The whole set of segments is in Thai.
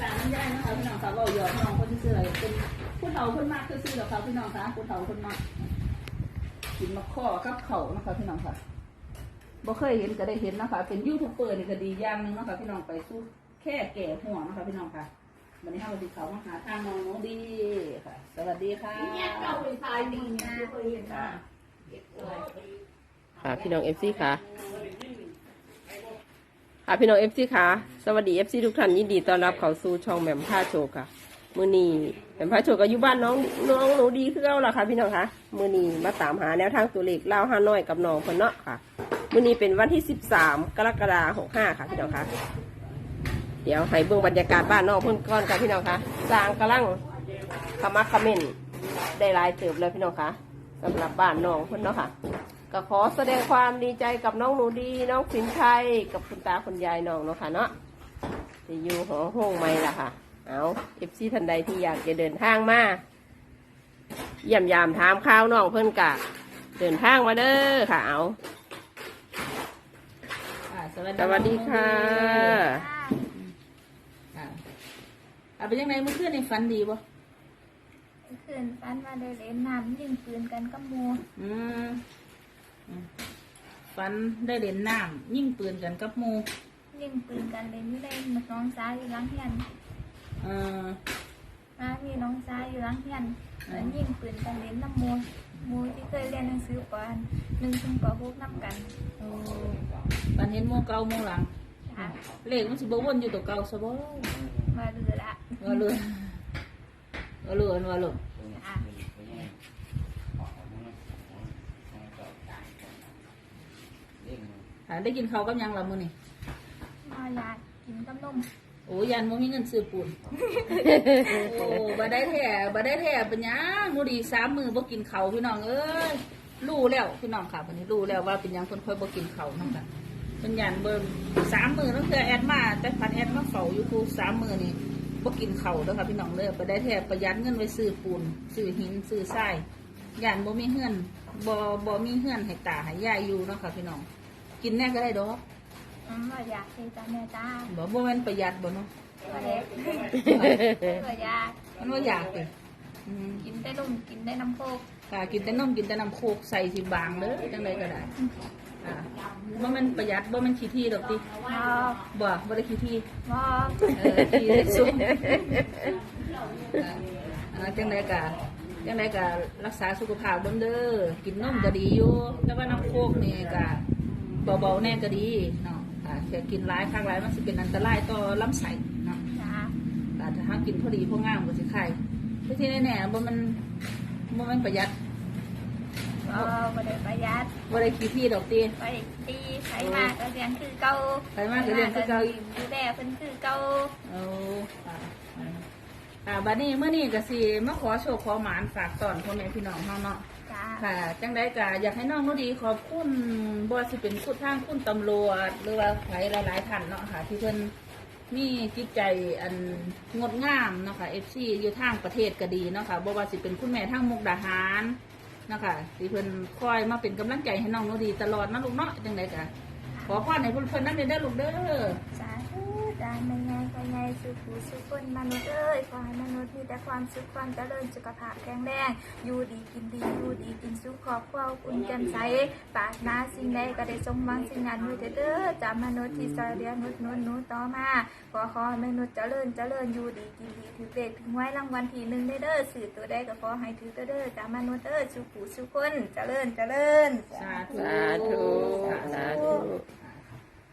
ตามมันได้นะคะพี่น้องคะก็หยอะพี่น้องคนที่ซื้ออะไเป็นผู้เฒ่าคนมากคือซื้อหรอกค่ะพี่น้องคะผู้เฒ่าคนมากกินมะข้อกับเข่านะคะพี่น้องค่ะบ่เคยเห็นก็ได้เห็นนะคะเป็นยูทูบเบอร์นี่ก็ดีอย่างนึงนะคะพี่น้องไปสู้แค่แก่หัวนะคะพี่น้องค่ะวันนี้ข้าวดีเขามาหาทางน้องดีค่ะ สวัสดีค่ะเนี่ยเก่าเป็นสายดีนะเคยเห็นค่ะค่ะพี่น้องเอฟซีค่ะ ค่ะพี่น้องเอฟซีค่ะ สวัสดีเอฟซีทุกท่านยินดีต้อนรับเข้าสู่ช่องแหม่มผ้าโชว์ค่ะ มือนีแหม่มผ้าโชก็อยู่บ้านน้องน้องหนูดีคือเก่าล่ะค่ะ พี่น้องคะมือนีมาตามหาแนวทางตัวเลขเล่าห้าน้อยกับน้องคนเนาะค่ะ มือนีเป็นวันที่สิบสามกรกฎาคมหกห้าค่ะ พี่น้องคะเดี๋ยวให้เบื้องบรรยากาศบ้านน้องเพื่อนก้อนค่ะพี่น้องคะสร้างกระลังขมักขมิ้นได้ลายเติบเลยพี่น้องคะสำหรับบ้านน้องเพื่อนเนาะค่ะ ก็ขอแสดงความดีใจกับน้องหนูดี น้องสินชัยกับคุณตาคุณยายน้องเนาะค่ะเนาะจะอยู่หอห้องไหมล่ะค่ะ เอาเอฟซีทันใดที่อยากจะเดินทางมาเยี่ยมยามถามข้าวน้องเพื่อนกะเดินทางมาเด้อค่ะเอาอ่าสสวัวัสสดีดีค่ะอาอาเป็นยังไงเมื่อคืนในฝันดีบ่เมื่อคืนฝันมาเด้เล่นน้ำยิงปืนกันก็มูอืม ฟันได้เล่นน้ำยิ่งปืนกันกับหมูยิงปืนกันเลยไม่ได้มาน้องซ้ายอยู่หล้างเฮียนเออมามีน้องซ้ายอยู่หล้างเฮียนเหมือนยิงปืนกันเล่นน้ำมูมูที่เคยเรียนหนังสือปอนหนึ่งถึงปอพวกน้ำกันโอ้ปันเห็นหมูเก่าหมูหลัง ค่ะเลขมันสิบ่วนอยู่ตัวเก่าซะบ่มาเรือละ ว่าเลือนว่าเลือนว่าเลือน ค่ะ อ่าได้กินเขาวกับหยังละมือนี่มายากินกับนมโอ้ยันโมมีเงินซื้อปูนโอ้บ่ได้แท้บ่ได้แท้ปัญญาโมูดีสามมือบ่กินเขาพี่น้องเอ้ยรู้แล้วพี่น้องค่ะวันนี้รู้แล้วว่าเป็นยังคนค่อยบ่กินเขานั่นค่ะเป็นยันเบิ่งสามมือตั้งแต่แอดมาแต่พันแอดมาเฝ้าอยู่กูสามมือนี่บ่กินเขาวเด้อค่ะพี่น้องเด้อบ่ได้แท้ประหยัดเงินไว้ซื้อปูนซื้อหินซื้อทรายยันบ่มีเฮือนบ่บ่มีเฮือนให้ตาให้ยายอยู่นะค่ะพี่น้อง กินแน่ก็ได้ดอกอืมบ่อยากกินจ้าแม่จ้าบอกว่ามันประหยัดบ่เนาะประหยัดมันบ่อยากติอืกินได้นมกินได้น้ำโคกค่ะกินแต่นมกินได้น้ำโคกใส่สิบางเด้อจังไดก็ได้อ่าบ่แมันประหยัดบ่ามันขี้ที่ดอกติบ่บ่บ่ได้ขี้ที่บ่ขี้ได้ซุ่มอ่าจังไดก็ยังไงก็รักษาสุขภาพบิ้เด้อกินนมก็ดีอยู่แต่ว่าน้ำโคกนี่ก็ เบาๆแน่ก็ดีเนาะอ่าแค่กินร้ายข้างร้ายมันจะเป็นอันตรายต่อลำไส้เนาะจ้แต่ถ้าหากินพอดีพองามก็จะไข่แต่ที่แน่ๆบ่มันบ่มันประหยัดเออบ่ได้ประหยัดบ่ได้ขี้ที่ดอกตี ไปตีใครมากก็เรียนคือเก่าไปมากก็เรียนคือเก่า ดูแลเพิ่นคือเก่าเอาอ่าอ่าอ่าบัดนี้เมื่อนี้ก็สิมาขอโชคขอหมานฝากตอนพ่อแม่พี่น้องเฮาเนาะ ค่ะ จังได้กะอยากให้น้องนุดีขอบคุณบ่สิเป็นคุณทางคุณตำรวจหรือว่าใครหลายๆท่านเนาะค่ะ ที่เพิ่นมีจิตใจอันงดงามเนาะค่ะเอฟซีอยู่ทางประเทศก็ดีเนาะค่ะบ่ว่าสิเป็นคุณแม่ทางมุกดาหารเนาะค่ะที่เพิ่นคอยมาเป็นกำลังใจให้น้องนุดีตลอดนะลูกเนาะจังได้กะขอพรให้เพิ่นเพิ่นนั่นเด้อลูกเด้อ ได้ไม่ง่ายไปไงสุขูสุขคนมนุษย์เอ้ยขอให้มนุษย์มีแต่ความสุขความเจริญสุขภาพแข็งแรงอยู่ดีกินดีอยู่ดีกินสุขคอบครัคุณแจ่มใสปากนาสิ่งใดก็ได้สมหวังสิ่งนั้นด้วเด้อจำมนุษย์ที่สเรียนุษย์นุษย์นุษย์ต่อมาขอขอให้มนุษย์เจริญเจริญอยู่ดีกินดีถือเด็ดถึงไว้รางวัลทีหนึ่งเด้อสื่อตัวได้ก็ขอให้ถือเด้อจำมนุษย์เด้อสุขูสุขคนเจริญเจริญสาธุสาธุ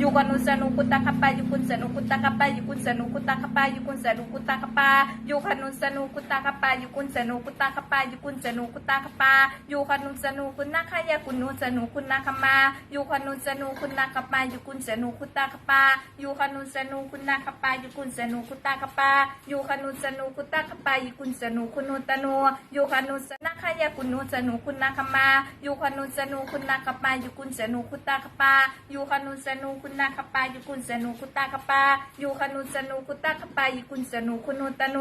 ยูคานุสนุกุตะคปายูคุนสนุกุตะคปายูคุนสนุกุตะคปายูคุนสนุกุตะคปายูคนุสนุกุตะคปายูคุนสนุกุตะคปายูคุนสนุกุตะคปายูคนุสนุกุนักขยากุนุสนุกุนักขมายูคนุสนุกุนักขปายูคุนสนุกุตะคปายูคนุสนุกุนักขปายูคุนสนุกุตะคปายูคนุสนุกุตะคปายูคุนสนุกุนุตะโนยูคนุสนักขยากุนุสนุกุนักขมายูคนุสนุกุนักขปายูคุนสนุกุตะคปายูคนุสนุกุนักขปายูคุนสนุกุตะคปายูคานุสนุกุตะคปายูคุนสนุกุนุตะโน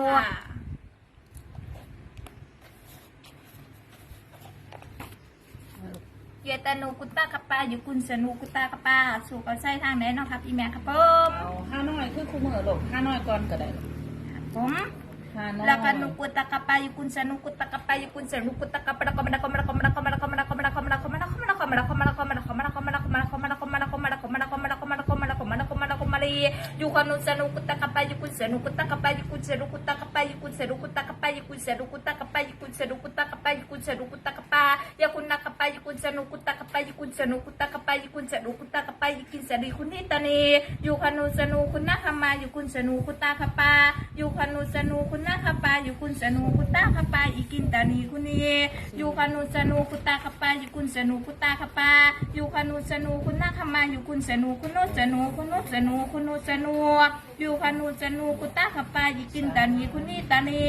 เยตานูกุตตากะปาอยู่กุนสนูกุตตากะปาสู่กับไส้ทางไหนเนาะครับอีแม่ครับผมเอาห้าน้อยคือคู่มือลูกห้าน้อยก่อนก็ได้ลูกผมห้าน้อยแล้วก็นูกุตตากะปาอยู่กุนสนูกุตตากะปาอยู่กุนสนูกุตตากะปาละกะมะละกะมะละกะมะละกะม り、よかのさのこたかぱゆくんさのこたかぱゆくんさのこたかぱゆくんさのこたかぱゆくんさのこたかぱゆくんさのこたかぱゆくんさのこたかぱやこんな ยิคุณสนุกุตักไปยิคุณสนุกุตักไปยิคุณสนุกุตักไปยิกินสรีคุณนี่ตานีอยู่คนุสนุคุณนาคมาอยู่คุณสนุกุตะคปาอยู่คนุสนุคุณนาคปาอยู่คุณสนุกุตะคปายิกินตานีคุณนี่อยู่คนุสนุคุณตะคปาอยู่คุณสนุกุตะคปาอยู่คนุสนุคุณนาคมาอยู่คุณสนุคุณนุสนุคุณนุสนุคุณนุสนุ อยู่คนุสนูกุตตากะปาอีกินตานีคุณนีตานี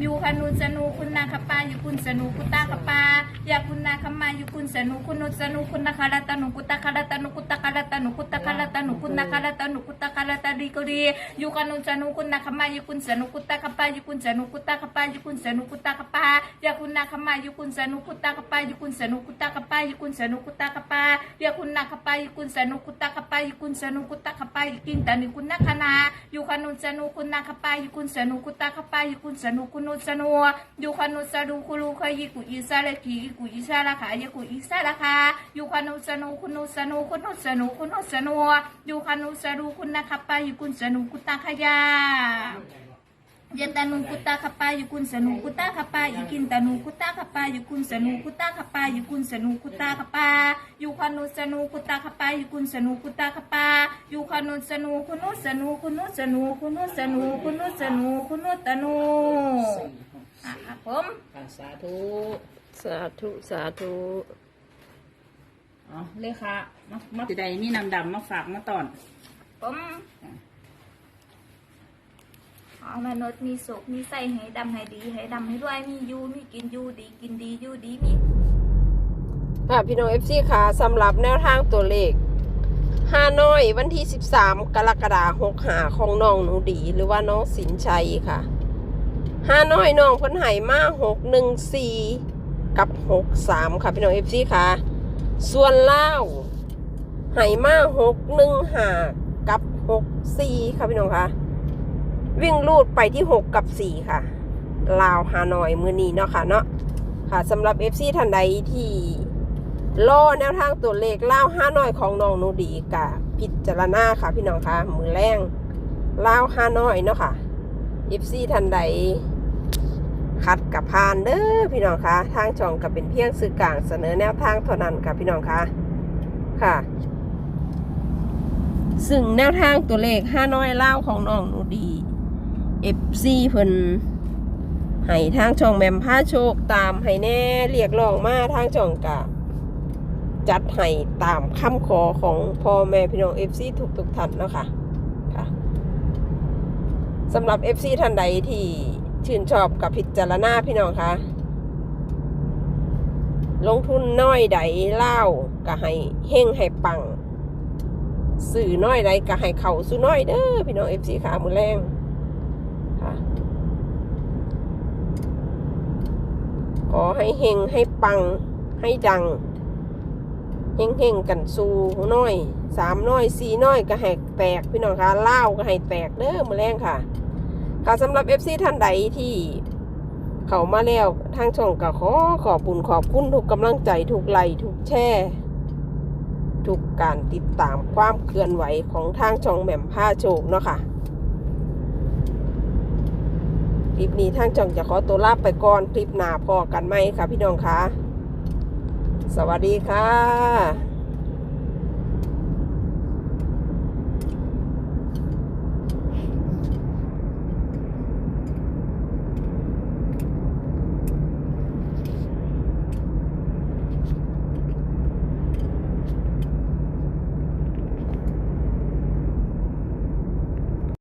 อยู่คนุสนูคุณนักปาอยู่กุนสนูกุตตากะปาอยาคุณนักมาอยู่กุนสนูคุณโนสนูคุณนักคาราตานุกุตตะคาราตานุกุตตะคาราตานุกุตตะคาราตานุคุณนักคาราตานุกุตตะคาราตาดีกุดีอยู่คนุสนูคุณนักมาอยู่กุนสนูกุตตะกะปาอยู่กุนสนูกุตตะกะปาอยู่กุนสนูกุตตะกะปาอยาคุณนักมาอยู่กุนสนูกุตตะกะปาอยู่กุนสนูกุตตะกะปาอยู่กุนสนูกุตตะกะปาอยาคุณนักปาอยู่กุนสนูกุตตะกะปาอยู่กุนสนูกุตตะกะปาอยู่กินตานิคุณนักคณาอยู่คนุสนุคุณนาคปาอยู่คุณสนุคุตตะกะปาอยู่คุณสนุคุณนุสนูอยู่คนุสนุคุลูคยิกุอิซาลกีกุอิซาละคายกุอิซาละคาอยู่คนุสนุคุณนุสนุคุณนุสนุคุณนุสนูอยู่คนุสนุคุณนาคปาอยู่คุณสนุคุตตะขยา ยตานุกุตาคปายุกุนสนุกุตาคปายุกินตานุกุตาคปายุกุนสนุกุตาคปายุกุนสนุกุตาคปายุคานุสนุกุตาคปายุกุนสนุกุตาคปายุคานุสนุคุนุสนุคุนุสนุคุนุสนุคุนุสนุคุนุตานุอะผมสาธุสาธุสาธุเอเลขามามาสิได้มีนำดำมาฝากมาตอนผม ขอมนุษย์มีสุขมีใส่ให้ดำให้ดีให้ดำให้ด้วยมีอยู่มีกินอยู่ดีกินดีอยู่ดีมี ค่ะพี่น้องเอฟซีค่ะสำหรับแนวทางตัวเลขห้านอยวันที่ 13 กรกฎาคมหาของน้องหนูดีหรือว่าน้องสินชัยค่ะห้านอยน้องเพ้นไหมา614 กับ 63 ค่ะพี่น้องเอฟซีค่ะ ส่วนเล่าไหมา615 กับ 64 ค่ะพี่น้องค่ะ วิ่งลูดไปที่ 6 กับ 4 ค่ะ ลาวฮานอยมือนีเนาะค่ะเนาะค่ะสำหรับ FC ท่านใดที่รอแนวทางตัวเลขลาวฮานอยของน้องนูดีกะพิจารณาค่ะพี่น้องค่ะมือแรงลาวฮานอยเนาะค่ะ FC ท่านใดคัดกับพานเด้อพี่น้องคะทางช่องกับเป็นเพียงสื่อกลางเสนอแนวทางเท่านั้นค่ะพี่น้องคะค่ะ ซึ่งแนวทางตัวเลขห้าน้อยเล่าของน้องหนูดี เอฟซีเพิ่นให้ทางช่องแมมผ้าโชคตามให้แน่เรียกร้องมาทางช่องกะจัดให้ตามคำขอของพ่อแม่พี่น้องเอฟซีทุกทุกท่านเนาะค่ะค่ะสำหรับเอฟซีท่านใดที่ชื่นชอบกับพิจารณาพี่น้องค่ะลงทุนน้อยใดเล่าก็ให้เฮงให้ปัง สื่อน้อยใดก็ให้เข่าสู้น้อยเด้อพี่น้องเอฟซีขามือแรงค่ะ ขอให้เฮงให้ปังให้ดังเฮงเฮงกันสูน้อยสามน้อยสี่น้อยก็ให้แตกพี่น้องคะเล่าก็ให้แตกเด้อมือแรงค่ะค่ะสำหรับเอฟซีท่านใดที่เขามาแล้วทางช่องก็ขอขอบบุญขอบคุณทุกกำลังใจทุกไลค์ทุกแชร์ทุกการติดตามความเคลื่อนไหวของทางช่องแหม่มผ้าโชคเนาะค่ะ คลิปนี้ทางช่องจะขอตัวลาไปก่อนคลิปหน้าพอกันไหมค่ะพี่น้องคะสวัสดีค่ะ